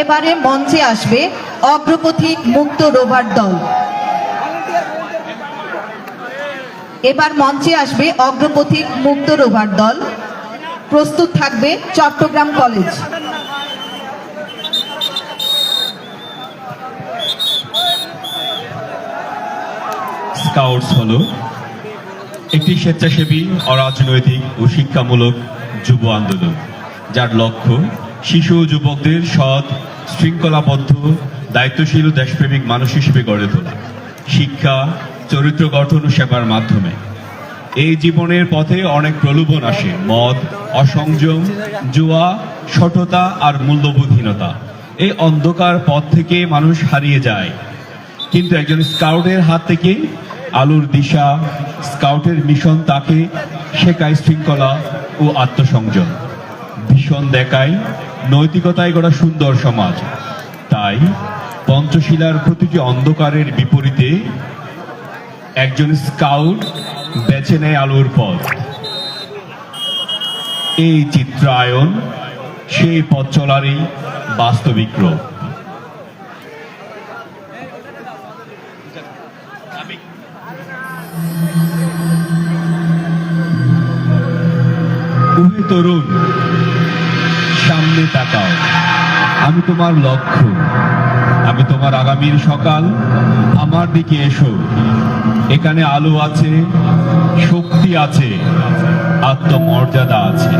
এবারে মঞ্চে আসবে অগ্রপথিক মুক্ত রোভার দল। এবার মঞ্চে আসবে অগ্রপথিক মুক্ত রোভার দল। প্রস্তুত থাকবে চট্টগ্রাম কলেজ। স্কাউটস হলো একটি স্বেচ্ছাসেবী, অরাজনৈতিক ও শিক্ষামূলক যুব আন্দোলন, যার লক্ষ্য শিশু ও যুবকদের সৎ, শৃঙ্খলাবদ্ধ, দায়িত্বশীল ও দেশপ্রেমিক মানুষ হিসেবে গড়ে তোলা। শিক্ষা, চরিত্র গঠন ও সেবার মাধ্যমে। এই জীবনের পথে অনেক প্রলোভন আসে। মদ, অসংযম, জুয়া সঠতা আর মূল্যবোধহীনতা। এই অন্ধকার পথ থেকে মানুষ হারিয়ে যায়। কিন্তু একজন স্কাউটের হাত থেকে আলোর দিশা, স্কাউটের মিশন তাকে শেখায় শৃঙ্খলা ও আত্মসংযম। ভীষণ দেখায়। নৈতিকতায় গড়া সুন্দর সমাজ। তাই পঞ্চশীলার প্রতিটি অন্ধকারের বিপরীতে একজন স্কাউট বেছে নেয় আলোর পথ। এই চিত্রায়ন সেই পথ চলারই বাস্তবিক রূপ। তরুণ সামনে তাকাও। আমি তোমার লক্ষ্য। আমি তোমার আগামীর সকাল। আমার দিকে এসো। এখানে আলো আছে, শক্তি আছে, আত্মমর্যাদা আছে।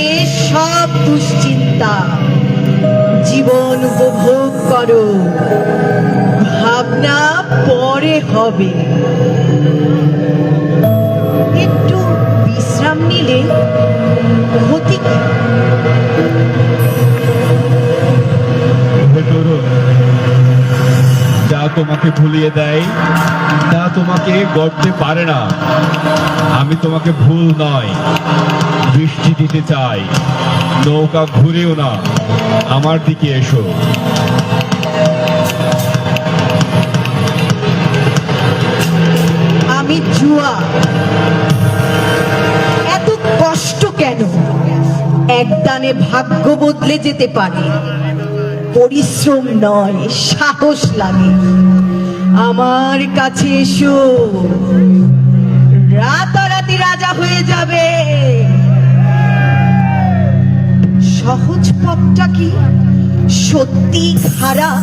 যাবে সব দুশ্চিন্তা। জীবন উপভোগ করো। ভাবনা পরে হবে। একটু বিশ্রাম নিলে তোমাকে ভুলিয়ে দেয়। তা তোমাকে গড়তে পারে না। আমি তোমাকে ভুল নয়। বৃষ্টি দিতে চাই। নৌকা ঘুরেও না। আমার দিকে এসো। আমি জুয়া। এত কষ্ট কেন? একদানে ভাগ্য বদলে যেতে পারে। পরিশ্রম নয়, সাহস লাগে। আমার কাছে এসো। রাতারাতি রাজা হয়ে যাবে। সহজ পথটা কি? সত্যি খারাপ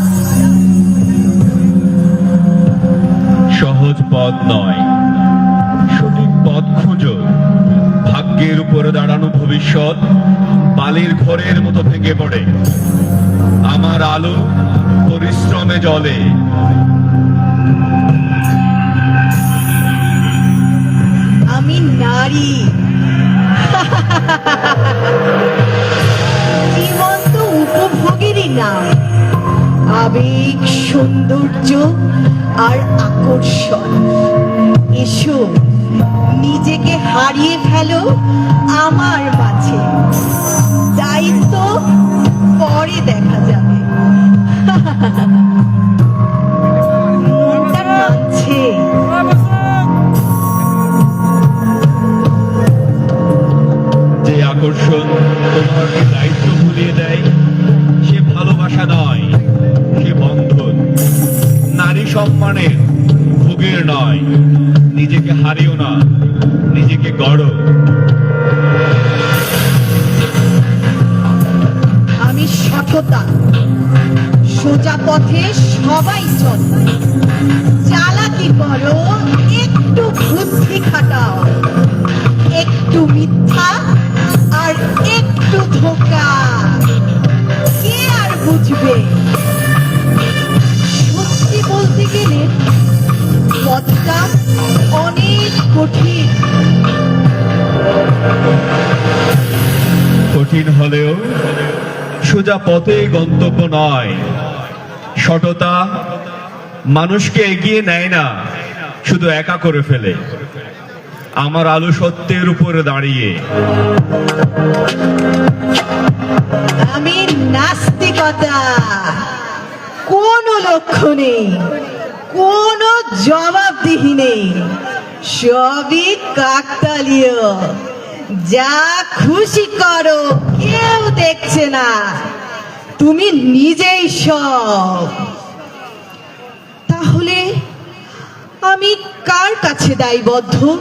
সহজ পথ নয়, সঠিক পথ খুঁজো। ভাগ্যের উপরে দাঁড়ানো ভবিষ্যৎ বালির ঘরের মতো ভেঙে পড়ে। আমার আলো পরিশ্রমে জলে আমি নারী। জীবন তো উপভোগেরই নাম। আবেগ, সৌন্দর্য আর আকর্ষণ। এসো। নিজেকে হারিয়ে ফেলো আমার মাঝে। দায়িত্ব সততা সোজা পথে সবাই চল। চালাকি করো, একটু বুদ্ধি খাটাও। একটু মিথ্যা আর একটু ধোকা। কে আর বুঝবে? সত্যি বলতে গেলে পথটা অনেক কঠিন। কঠিন হলেও সোজা পথে গন্তব্য নয়। সততা মানুষকে এগিয়ে নেয় না, শুধু একা করে ফেলে। আমার আলো সত্যের উপরে দাঁড়িয়ে। আমি নাস্তিকতা। কোনো লক্ষ্য নেই, কোনো জবাবদিহি নেই। সবই কাকতালীয়। যা খুশি করো, কেউ দেখছে না। তুমি নিজেই সব। তাহলে আমি কার কাছে দায়বদ্ধ?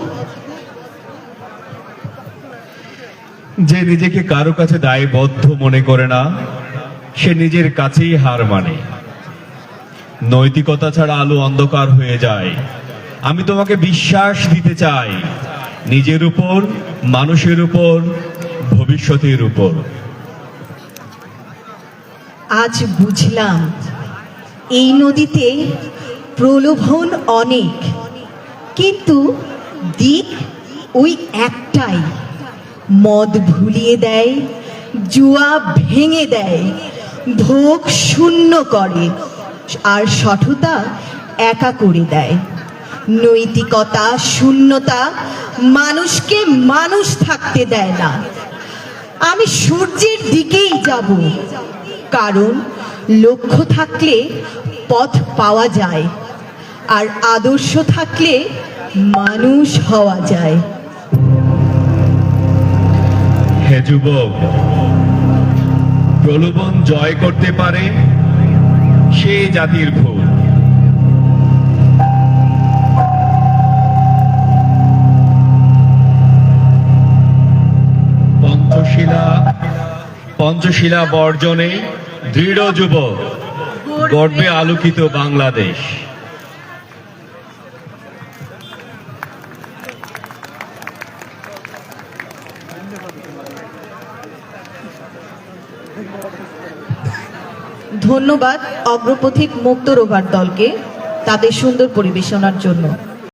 যে নিজেকে কারও কাছে দায়বদ্ধ মনে করে না, সে নিজের কাছেই হার মানে। নৈতিকতা ছাড়া আলো অন্ধকার হয়ে যায়। আমি তোমাকে বিশ্বাস দিতে চাই। নিজের উপর, মানুষের উপর, ভবিষ্যতের উপর। আজ বুঝলাম, এই নদীতে প্রলোভন অনেক, কিন্তু দিক ওই একটাই, মদ ভুলিয়ে দেয়, জুয়া ভেঙে দেয়, ভোগ শূন্য করে, আর সঠতা একা করে দেয়। নৈতিকতা, শূন্যতা মানুষকে মানুষ থাকতে দেয় না। আমি সূর্যের দিকেই যাব, কারণ লক্ষ্য থাকলে পথ পাওয়া যায় আর আদর্শ থাকলে মানুষ হওয়া যায়। হে যুবক, প্রলোভন জয় করতে পারে সে জাতির ভুল পঞ্চশিলা বর্জনে দৃঢ় যুবক, গর্বে আলোকিত বাংলাদেশ। ধন্যবাদ অগ্রপথিক মুক্ত রোভার দলকে তাদের সুন্দর পরিবেশনার জন্য।